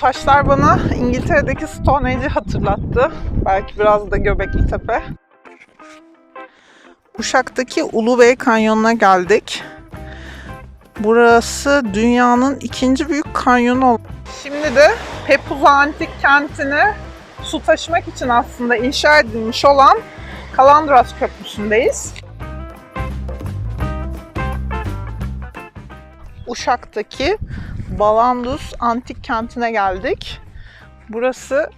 taşlar bana İngiltere'deki Stonehenge'i hatırlattı. Belki biraz da Göbekli Tepe. Uşak'taki Ulubey Kanyonu'na geldik. Burası dünyanın ikinci büyük kanyonu. Şimdi de Pepuza Antik Kenti'ne su taşımak için aslında inşa edilmiş olan Kalandras Köprüsü'ndeyiz. Uşak'taki Balandus Antik Kenti'ne geldik. Burası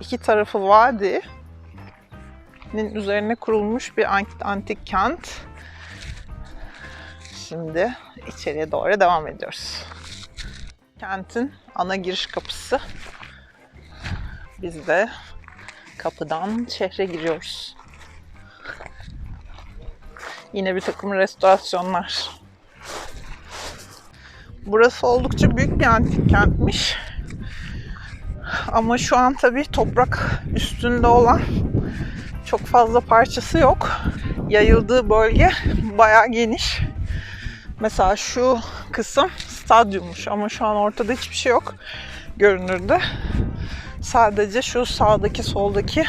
iki tarafı vadinin üzerine kurulmuş bir antik kent. Şimdi içeriye doğru devam ediyoruz. Kentin ana giriş kapısı. Biz de kapıdan şehre giriyoruz. Yine bir takım restorasyonlar. Burası oldukça büyük bir antik kentmiş. Ama şu an tabii toprak üstünde olan çok fazla parçası yok. Yayıldığı bölge bayağı geniş. Mesela şu kısım stadyummuş ama şu an ortada hiçbir şey yok görünürde. Sadece şu sağdaki soldaki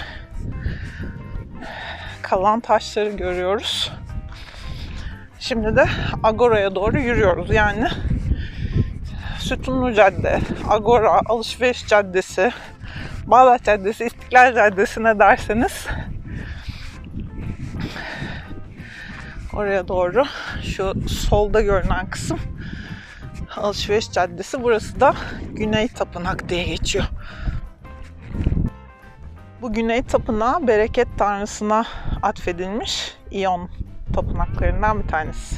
kalan taşları görüyoruz. Şimdi de Agora'ya doğru yürüyoruz. Yani Sütunlu Cadde, Agora, Alışveriş Caddesi, Bağdat Caddesi, İstiklal Caddesi ne derseniz oraya doğru şu solda görünen kısım Alışveriş Caddesi. Burası da Güney Tapınak diye geçiyor. Bu Güney Tapınağı bereket tanrısına atfedilmiş İyon tapınaklarından bir tanesi.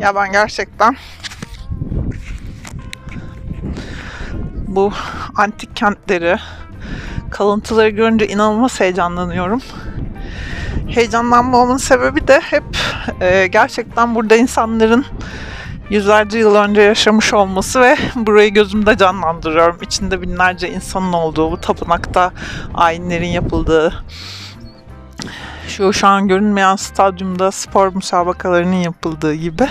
Ya ben gerçekten bu antik kentleri, kalıntıları görünce inanılmaz heyecanlanıyorum. Heyecanlanmamın sebebi de hep e, gerçekten burada insanların yüzlerce yıl önce yaşamış olması ve burayı gözümde canlandırıyorum. İçinde binlerce insanın olduğu, bu tapınakta ayinlerin yapıldığı, şu şu an görünmeyen stadyumda spor müsabakalarının yapıldığı gibi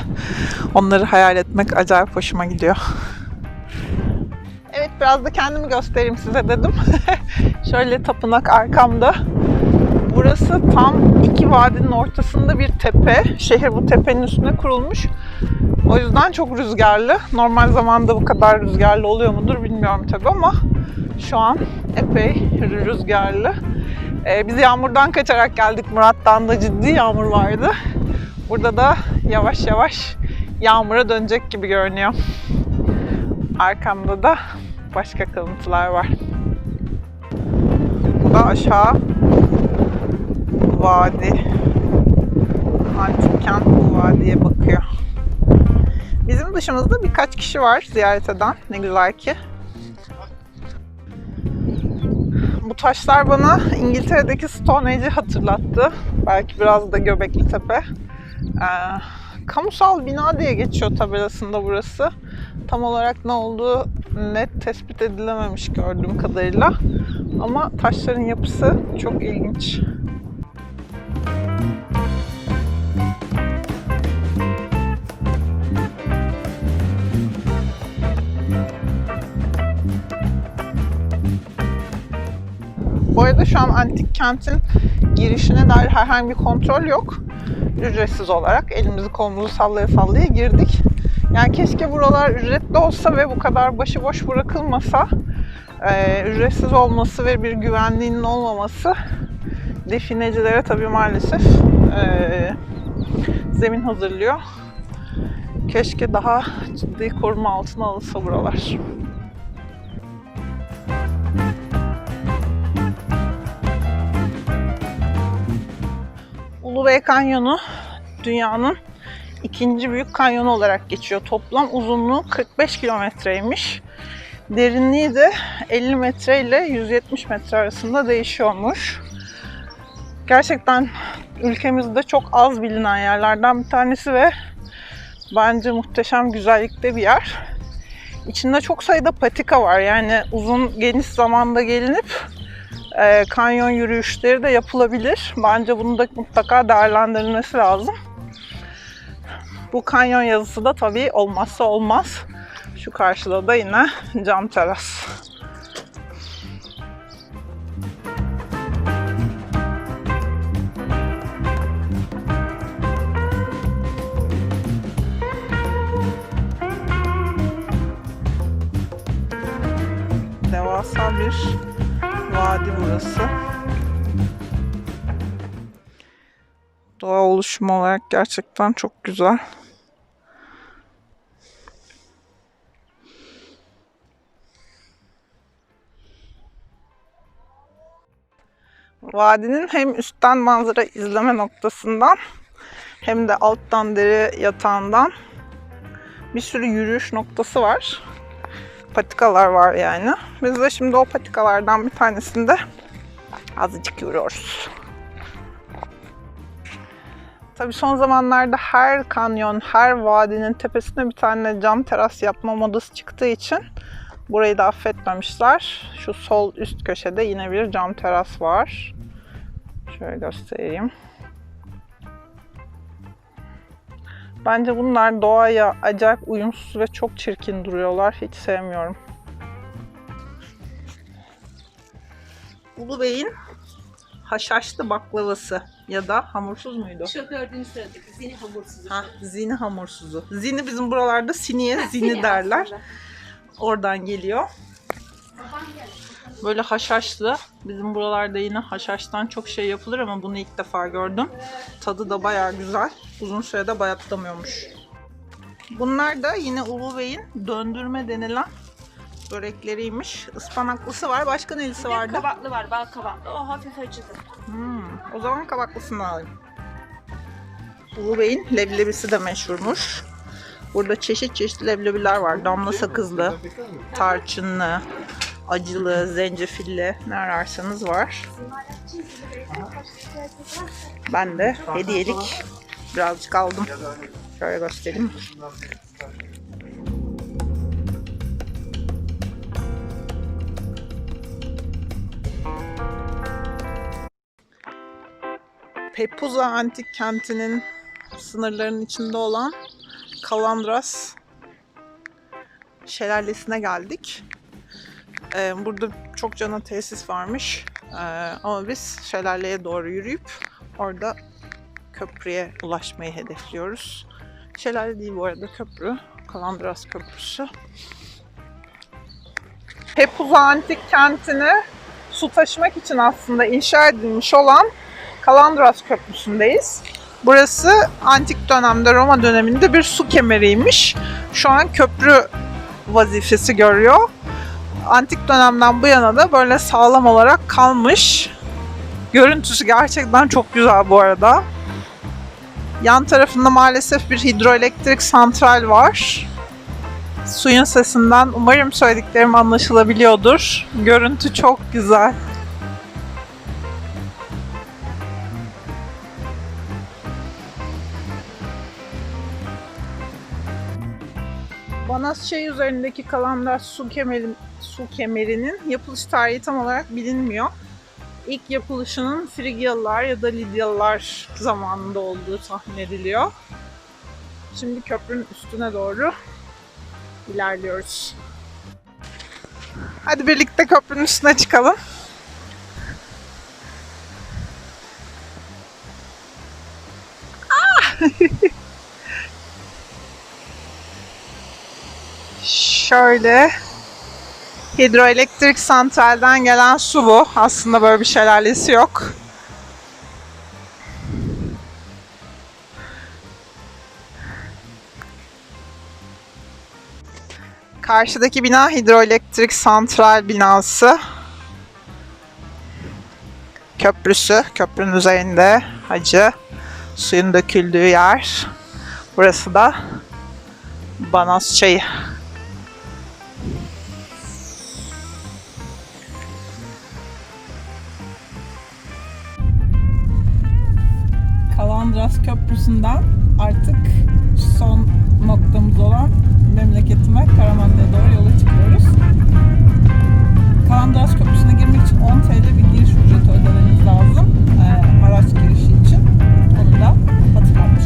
onları hayal etmek acayip hoşuma gidiyor. Biraz da kendimi göstereyim size dedim. Şöyle tapınak arkamda. Burası tam iki vadinin ortasında bir tepe. Şehir bu tepenin üstüne kurulmuş. O yüzden çok rüzgarlı. Normal zamanda bu kadar rüzgarlı oluyor mudur bilmiyorum tabii ama şu an epey rüzgarlı. Ee, biz yağmurdan kaçarak geldik. Murat'tan da ciddi yağmur vardı. Burada da yavaş yavaş yağmura dönecek gibi görünüyor. Arkamda da başka kalıntılar var. Bu da aşağı vadi. Antik kent bu vadiye bakıyor. Bizim dışımızda birkaç kişi var ziyaret eden. Ne güzel ki. Bu taşlar bana İngiltere'deki Stonehenge'i hatırlattı. Belki biraz da Göbekli Tepe. Ee, kamusal bina diye geçiyor tabelasında burası. Tam olarak ne olduğu net tespit edilememiş gördüğüm kadarıyla. Ama taşların yapısı çok ilginç. Bu arada şu an antik kentin girişine dair herhangi bir kontrol yok. Ücretsiz olarak elimizi kolumuzu sallaya sallaya girdik. Yani keşke buralar ücretli olsa ve bu kadar başıboş bırakılmasa, e, ücretsiz olması ve bir güvenliğinin olmaması definecilere tabii maalesef e, zemin hazırlıyor. Keşke daha ciddi koruma altına alınsa buralar. Ulubey Kanyonu dünyanın ikinci büyük kanyonu olarak geçiyor. Toplam uzunluğu 45 kilometreymiş. Derinliği de 50 metre ile 170 metre arasında değişiyormuş. Gerçekten ülkemizde çok az bilinen yerlerden bir tanesi ve bence muhteşem güzellikte bir yer. İçinde çok sayıda patika var. Yani uzun geniş zamanda gelinip e, kanyon yürüyüşleri de yapılabilir. Bence bunu da mutlaka değerlendirilmesi lazım. Bu kanyon yazısı da tabii olmazsa olmaz. Şu karşıda da yine cam teras. Devasa bir vadi burası. Doğa oluşumu olarak gerçekten çok güzel. Vadinin hem üstten manzara izleme noktasından hem de alttan dere yatağından bir sürü yürüyüş noktası var. Patikalar var yani. Biz de şimdi o patikalardan bir tanesinde azıcık yürüyoruz. Tabii son zamanlarda her kanyon, her vadinin tepesine bir tane cam teras yapma modası çıktığı için burayı da affetmemişler. Şu sol üst köşede yine bir cam teras var. Şöyle göstereyim. Bence bunlar doğaya acayip uyumsuz ve çok çirkin duruyorlar. Hiç sevmiyorum. Ulu Bey'in haşhaşlı baklavası ya da hamursuz muydu? Şu dördüncü sıradaki zini hamursuzu. Ha, zini hamursuzu. Zini bizim buralarda siniye zini derler. Oradan geliyor. Böyle haşhaşlı. Bizim buralarda yine haşhaştan çok şey yapılır ama bunu ilk defa gördüm. Tadı da bayağı güzel. Uzun sürede bayatlamıyormuş. Bunlar da yine Ulu Bey'in döndürme denilen börekleriymiş. Ispanaklısı var. Başka nelisi vardı? Kabaklı var, bal kabaklı. O hafif acılı. Hmm, o zaman kabaklısını alayım. Ulu Bey'in leblebisi de meşhurmuş. Burada çeşit çeşit leblebiler var. Damla sakızlı, tarçınlı, acılı, zencefilli ne ararsanız var. Ben de hediyelik birazcık aldım. Şöyle göstereyim. Pepuza antik kentinin sınırlarının içinde olan Kalandras şelalesine geldik. Ee, burada çok cana tesis varmış. Ee, ama biz şelaleye doğru yürüyüp orada köprüye ulaşmayı hedefliyoruz. Şelale değil bu arada köprü. Kalandras Köprüsü. Pepuza antik kentini su taşımak için aslında inşa edilmiş olan Kalandras Köprüsü'ndeyiz. Burası antik dönemde Roma döneminde bir su kemeriymiş. Şu an köprü vazifesi görüyor. Antik dönemden bu yana da böyle sağlam olarak kalmış. Görüntüsü gerçekten çok güzel bu arada. Yan tarafında maalesef bir hidroelektrik santral var. Suyun sesinden umarım söylediklerim anlaşılabiliyordur. Görüntü çok güzel. Banas Çayı üzerindeki Kalandras su, kemeri, su kemerinin yapılış tarihi tam olarak bilinmiyor. İlk yapılışının Frigyalılar ya da Lidyalılar zamanında olduğu tahmin ediliyor. Şimdi köprünün üstüne doğru ilerliyoruz. Hadi birlikte köprünün üstüne çıkalım. Şöyle hidroelektrik santralden gelen su bu. Aslında böyle bir şelalesi yok. Karşıdaki bina hidroelektrik santral binası. Köprüsü, köprünün üzerinde hacı. Suyun döküldüğü yer. Burası da Banas Çayı. Bandras Köprüsü'nden artık son noktamız olan memleketime Karamanlı'ya doğru yola çıkıyoruz. Kalandras Köprüsü'ne girmek için 10 TL bir giriş ücreti ödemeniz lazım. Ee, araç girişi için. Onu da hatırlatmış